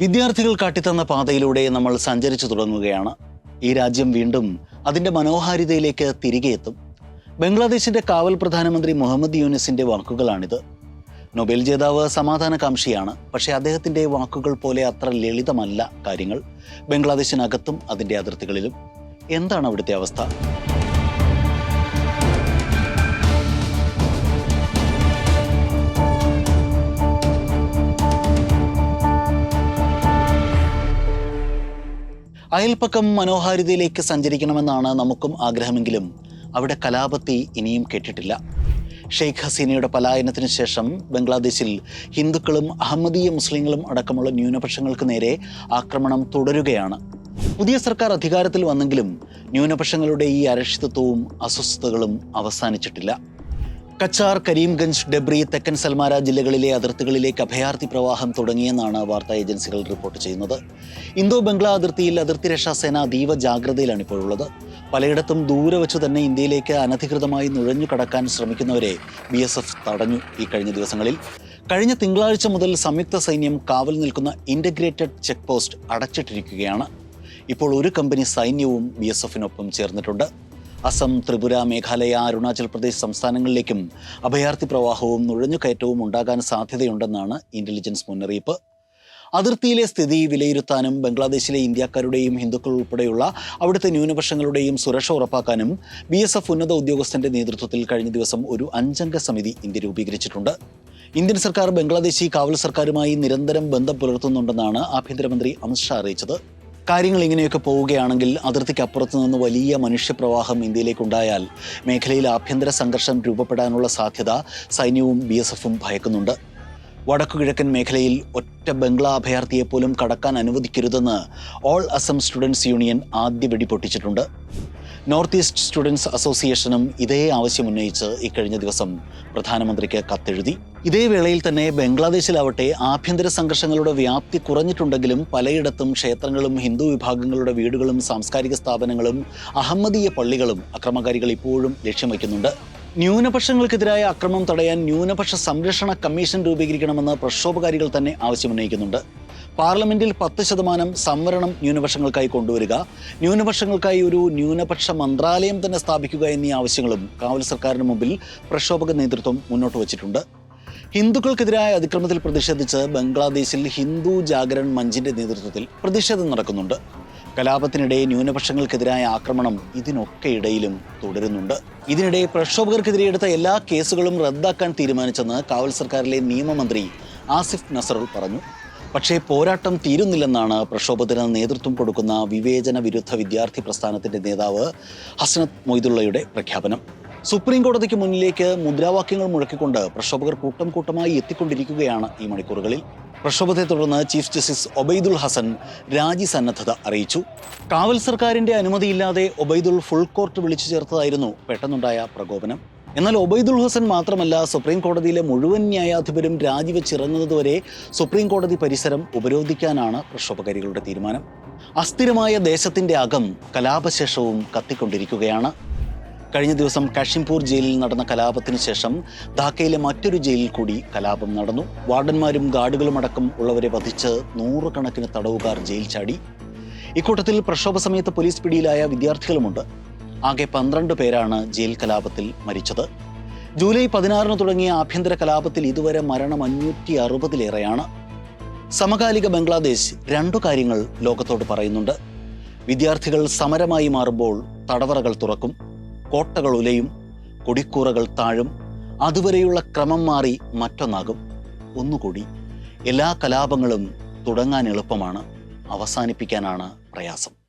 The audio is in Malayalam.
വിദ്യാർത്ഥികൾ കാട്ടിത്തന്ന പാതയിലൂടെ നമ്മൾ സഞ്ചരിച്ചു തുടങ്ങുകയാണ്. ഈ രാജ്യം വീണ്ടും അതിന്റെ മനോഹാരിതയിലേക്ക് തിരികെ എത്തും. ബംഗ്ലാദേശിന്റെ കാവൽ പ്രധാനമന്ത്രി മുഹമ്മദ് യൂനിസിന്റെ വാക്കുകളാണിത്. നൊബേൽ ജേതാവ് സമാധാനകാംക്ഷിയാണ് പക്ഷേ അദ്ദേഹത്തിന്റെ വാക്കുകൾ പോലെ അത്ര ലളിതമല്ല കാര്യങ്ങൾ. ബംഗ്ലാദേശിനകത്തും അതിന്റെ അതിർത്തികളിലും. എന്താണ് അവിടുത്തെ അവസ്ഥ? അയൽപ്പക്കം മനോഹാരിതയിലേക്ക് സഞ്ചരിക്കണമെന്നാണ് നമുക്കും ആഗ്രഹമെങ്കിലും അവിടെ കലാപത്തി ഇനിയും കേട്ടിട്ടില്ല. ഷെയ്ഖ് ഹസീനയുടെ പലായനത്തിന് ശേഷം ബംഗ്ലാദേശിൽ ഹിന്ദുക്കളും അഹമ്മദീയ മുസ്ലിങ്ങളും അടക്കമുള്ള ന്യൂനപക്ഷങ്ങൾക്ക് നേരെ ആക്രമണം തുടരുകയാണ്. പുതിയ സർക്കാർ അധികാരത്തിൽ വന്നെങ്കിലും ന്യൂനപക്ഷങ്ങളുടെ ഈ അരക്ഷിതത്വവും അസ്വസ്ഥതകളും അവസാനിച്ചിട്ടില്ല. കച്ചാർ കരീംഗഞ്ച് ഡെബ്രി തെക്കൻ സൽമാര ജില്ലകളിലെ അതിർത്തികളിലേക്ക് അഭയാർത്ഥി പ്രവാഹം തുടങ്ങിയെന്നാണ് വാർത്താ ഏജൻസികൾ റിപ്പോർട്ട് ചെയ്യുന്നത്. ഇന്തോ ബംഗ്ലാ അതിർത്തിയിൽ അതിർത്തി രക്ഷാ സേന അതീവ ജാഗ്രതയിലാണ് ഇപ്പോഴുള്ളത്. പലയിടത്തും ദൂരെ വെച്ച് തന്നെ ഇന്ത്യയിലേക്ക് അനധികൃതമായി നുഴഞ്ഞു കടക്കാൻ ശ്രമിക്കുന്നവരെ ബി എസ് എഫ് തടഞ്ഞു ഈ കഴിഞ്ഞ ദിവസങ്ങളിൽ. കഴിഞ്ഞ തിങ്കളാഴ്ച മുതൽ സംയുക്ത സൈന്യം കാവൽ നിൽക്കുന്ന ഇന്റഗ്രേറ്റഡ് ചെക്ക് പോസ്റ്റ് അടച്ചിട്ടിരിക്കുകയാണ്. ഇപ്പോൾ ഒരു കമ്പനി സൈന്യവും ബി എസ് എഫിനൊപ്പം ചേർന്നിട്ടുണ്ട്. അസം ത്രിപുര മേഘാലയ അരുണാചൽ പ്രദേശ് സംസ്ഥാനങ്ങളിലേക്കും അഭയാർത്ഥി പ്രവാഹവും നുഴഞ്ഞുകയറ്റവും ഉണ്ടാകാൻ സാധ്യതയുണ്ടെന്നാണ് ഇന്റലിജൻസ് മുന്നറിയിപ്പ്. അതിർത്തിയിലെ സ്ഥിതി വിലയിരുത്താനും ബംഗ്ലാദേശിലെ ഇന്ത്യക്കാരുടെയും ഹിന്ദുക്കൾ ഉൾപ്പെടെയുള്ള അവിടുത്തെ ന്യൂനപക്ഷങ്ങളുടെയും സുരക്ഷ ഉറപ്പാക്കാനും ബി എസ് എഫ് ഉന്നത ഉദ്യോഗസ്ഥന്റെ നേതൃത്വത്തിൽ കഴിഞ്ഞ ദിവസം ഒരു അഞ്ചംഗ സമിതി ഇന്ത്യ രൂപീകരിച്ചിട്ടുണ്ട്. ഇന്ത്യൻ സർക്കാർ ബംഗ്ലാദേശി കാവൽ സർക്കാരുമായി നിരന്തരം ബന്ധം പുലർത്തുന്നുണ്ടെന്നാണ് ആഭ്യന്തരമന്ത്രി അമിത്ഷാ അറിയിച്ചത്. കാര്യങ്ങൾ ഇങ്ങനെയൊക്കെ പോവുകയാണെങ്കിൽ അതിർത്തിക്കപ്പുറത്ത് നിന്ന് വലിയ മനുഷ്യപ്രവാഹം ഇന്ത്യയിലേക്ക് ഉണ്ടായാൽ മേഖലയിൽ ആഭ്യന്തര സംഘർഷം രൂപപ്പെടാനുള്ള സാധ്യത സൈന്യവും ബി എസ് എഫും ഭയക്കുന്നുണ്ട്. വടക്കുകിഴക്കൻ മേഖലയിൽ ഒറ്റ ബംഗ്ലാ അഭയാർത്ഥിയെപ്പോലും കടക്കാൻ അനുവദിക്കരുതെന്ന് ഓൾ അസം സ്റ്റുഡൻസ് യൂണിയൻ ആദ്യ വെടി പൊട്ടിച്ചിട്ടുണ്ട്. നോർത്ത് ഈസ്റ്റ് സ്റ്റുഡൻസ് അസോസിയേഷനും ഇതേ ആവശ്യം ഉന്നയിച്ച് ഇക്കഴിഞ്ഞ ദിവസം പ്രധാനമന്ത്രിക്ക് കത്തെഴുതി. ഇതേ വേളയിൽ തന്നെ ബംഗ്ലാദേശിലാവട്ടെ ആഭ്യന്തര സംഘർഷങ്ങളുടെ വ്യാപ്തി കുറഞ്ഞിട്ടുണ്ടെങ്കിലും പലയിടത്തും ക്ഷേത്രങ്ങളും ഹിന്ദു വിഭാഗങ്ങളുടെ വീടുകളും സാംസ്കാരിക സ്ഥാപനങ്ങളും അഹമ്മദീയ പള്ളികളും അക്രമകാരികൾ ഇപ്പോഴും ലക്ഷ്യം വയ്ക്കുന്നുണ്ട്. ന്യൂനപക്ഷങ്ങൾക്കെതിരായ അക്രമം തടയാൻ ന്യൂനപക്ഷ സംരക്ഷണ കമ്മീഷൻ രൂപീകരിക്കണമെന്ന് പ്രക്ഷോഭകാരികൾ തന്നെ ആവശ്യമുന്നയിക്കുന്നുണ്ട് പാർലമെന്റിൽ പത്ത് ശതമാനം സംവരണം ന്യൂനപക്ഷങ്ങൾക്കായി കൊണ്ടുവരിക ന്യൂനപക്ഷങ്ങൾക്കായി ഒരു ന്യൂനപക്ഷ മന്ത്രാലയം തന്നെ സ്ഥാപിക്കുക എന്നീ ആവശ്യങ്ങളും കാവൽ സർക്കാരിന് മുമ്പിൽ പ്രക്ഷോഭക നേതൃത്വം മുന്നോട്ട് വച്ചിട്ടുണ്ട്. ഹിന്ദുക്കൾക്കെതിരായ അതിക്രമത്തിൽ പ്രതിഷേധിച്ച് ബംഗ്ലാദേശിൽ ഹിന്ദു ജാഗരൺ മഞ്ചിന്റെ നേതൃത്വത്തിൽ പ്രതിഷേധം നടക്കുന്നുണ്ട്. കലാപത്തിനിടെ ന്യൂനപക്ഷങ്ങൾക്കെതിരായ ആക്രമണം ഇതിനൊക്കെ ഇടയിലും തുടരുന്നുണ്ട്. ഇതിനിടെ പ്രക്ഷോഭകർക്കെതിരെ എടുത്ത എല്ലാ കേസുകളും റദ്ദാക്കാൻ തീരുമാനിച്ചെന്ന് കാവൽ സർക്കാരിലെ നിയമമന്ത്രി ആസിഫ് നസറുൽ പറഞ്ഞു. പക്ഷേ പോരാട്ടം തീരുന്നില്ലെന്നാണ് പ്രക്ഷോഭത്തിന് നേതൃത്വം കൊടുക്കുന്ന വിവേചന വിരുദ്ധ വിദ്യാർത്ഥി പ്രസ്ഥാനത്തിന്റെ നേതാവ് ഹസനത്ത് മൊയ്തുള്ളയുടെ പ്രഖ്യാപനം. സുപ്രീം കോടതിക്ക് മുന്നിലേക്ക് മുദ്രാവാക്യങ്ങൾ മുഴക്കിക്കൊണ്ട് പ്രക്ഷോഭകർ കൂട്ടം കൂട്ടമായി എത്തിക്കൊണ്ടിരിക്കുകയാണ് ഈ മണിക്കൂറുകളിൽ. പ്രക്ഷോഭത്തെ തുടർന്ന് ചീഫ് ജസ്റ്റിസ് ഒബൈദുൽ ഹസൻ രാജി സന്നദ്ധത അറിയിച്ചു. കാവൽ സർക്കാരിന്റെ അനുമതിയില്ലാതെ ഒബൈദുൽ ഫുൾ കോർട്ട് വിളിച്ചു ചേർത്തതായിരുന്നു പെട്ടെന്നുണ്ടായ പ്രകോപനം. എന്നാൽ ഒബൈദുൽ ഹസൻ മാത്രമല്ല സുപ്രീം കോടതിയിലെ മുഴുവൻ ന്യായാധിപരും രാജിവെച്ചിറങ്ങുന്നതുവരെ സുപ്രീം കോടതി പരിസരം ഉപരോധിക്കാനാണ് പ്രക്ഷോഭകാരികളുടെ തീരുമാനം. അസ്ഥിരമായ ദേശത്തിന്റെ അകം കലാപശേഷവും കത്തിക്കൊണ്ടിരിക്കുകയാണ്. കഴിഞ്ഞ ദിവസം കാഷിംപൂർ ജയിലിൽ നടന്ന കലാപത്തിനു ശേഷം ധാക്കയിലെ മറ്റൊരു ജയിലിൽ കൂടി കലാപം നടന്നു. വാർഡന്മാരും ഗാർഡുകളും അടക്കം ഉള്ളവരെ വധിച്ച് നൂറുകണക്കിന് തടവുകാർ ജയിൽ ചാടി ഇക്കൂട്ടത്തിൽ പ്രക്ഷോഭ സമയത്ത് പോലീസ് പിടിയിലായ വിദ്യാർത്ഥികളുമുണ്ട്. ആകെ പന്ത്രണ്ട് പേരാണ് ജയിൽ കലാപത്തിൽ മരിച്ചത്. ജൂലൈ പതിനാറിന് തുടങ്ങിയ ആഭ്യന്തര കലാപത്തിൽ ഇതുവരെ മരണം അഞ്ഞൂറ്റി അറുപതിലേറെയാണ്. സമകാലിക ബംഗ്ലാദേശ് രണ്ടു കാര്യങ്ങൾ ലോകത്തോട് പറയുന്നുണ്ട്. വിദ്യാർത്ഥികൾ സമരമായി മാറുമ്പോൾ തടവറകൾ തുറക്കും കോട്ടകൾ ഉലയും കൊടിക്കൂറകൾ താഴും അതുവരെയുള്ള ക്രമം മാറി മറ്റൊന്നാകും. ഒന്നുകൂടി എല്ലാ കലാപങ്ങളും തുടങ്ങാൻ എളുപ്പമാണ് അവസാനിപ്പിക്കാനാണ് പ്രയാസം.